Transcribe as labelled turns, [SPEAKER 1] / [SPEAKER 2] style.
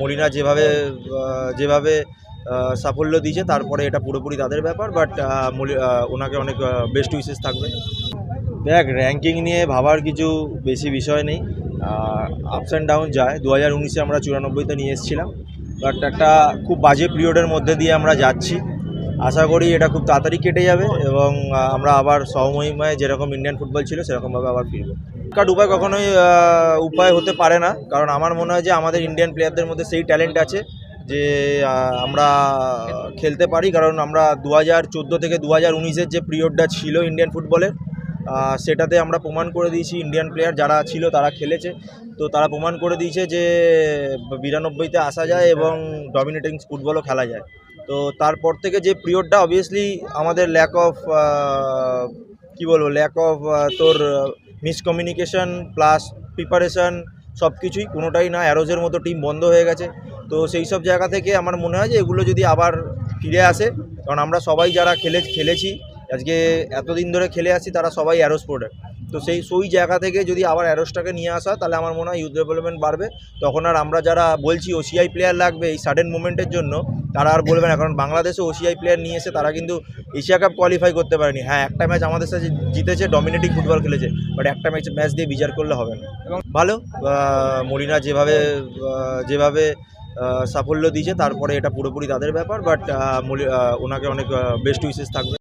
[SPEAKER 1] মলিনা যেভাবে যেভাবে সাফল্য দিয়েছে, তারপরে এটা পুরোপুরি তাদের ব্যাপার বাট ওনাকে অনেক বেস্ট উইসেস থাকবে। দেখ র্যাঙ্কিং নিয়ে ভাবার কিছু বেশি বিষয় নেই। আপস অ্যান্ড ডাউন যায়। দু হাজার উনিশে আমরা চুরানব্বইতে নিয়ে এসেছিলাম। বাট একটা খুব বাজে পিরিয়ডের মধ্যে দিয়ে আমরা যাচ্ছি। আশা করি এটা খুব তাড়াতাড়ি কেটে যাবে এবং আমরা আবার সহমহিমায় যেরকম ইন্ডিয়ান ফুটবল ছিল সেরকমভাবে আবার ফিরবো। কাট উপায় কখনোই উপায় হতে পারে না, কারণ আমার মনে হয় যে আমাদের ইন্ডিয়ান প্লেয়ারদের মধ্যে সেই ট্যালেন্ট আছে যে আমরা খেলতে পারি। কারণ আমরা দু হাজার চোদ্দ থেকে দু হাজার যে পিরিয়ডটা ছিল ইন্ডিয়ান ফুটবলের সেটাতে আমরা প্রমাণ করে দিয়েছি ইন্ডিয়ান প্লেয়ার যারা ছিল তারা খেলেছে। তো তারা প্রমাণ করে দিয়েছে যে বিরানব্বইতে আসা যায় এবং ডমিনেটিং ফুটবলও খেলা যায়। তো তারপর থেকে যে পিরিয়ডটা অবভিয়াসলি আমাদের ল্যাক অফ কি বলব ল্যাক অফ তোর মিসকমিউনিকেশন প্লাস প্রিপারেশন সব কিছুই কোনোটাই না অ্যারোজের মতো টিম বন্ধ হয়ে গেছে। তো সেই সব জায়গা থেকে আমার মনে হয় যে এগুলো যদি আবার ফিরে আসে, কারণ আমরা সবাই যারা খেলে, খেলেছি আজকে এতদিন ধরে খেলে আসছি তারা সবাই অ্যারো স্পোর্টার তো সেই সেই জায়গা থেকে যদি আবার অ্যারোসটাকে নিয়ে আসা, তাহলে আমার মনে হয় ইউথ ডেভেলপমেন্ট বাড়বে। তখন আর আমরা যারা বলছি ওসিআই প্লেয়ার লাগবে এই সাডেন মুভমেন্টের জন্য, তারা আর বলবে না। কারণ বাংলাদেশে ওসিআই প্লেয়ার নিয়ে এসে তারা কিন্তু এশিয়া কাপ কোয়ালিফাই করতে পারেনি। হ্যাঁ একটা ম্যাচ আমাদের সাথে জিতেছে ডমিনেটিং ফুটবল খেলেছে বাট একটা ম্যাচ ম্যাচ দিয়ে বিচার করলে হবে না। এবং ভালো মলিনা যেভাবে যেভাবে সাফল্য দিয়েছে, তারপরে এটা পুরোপুরি তাদের ব্যাপার বাট ওনাকে অনেক বেস্ট উইসেস থাকবে।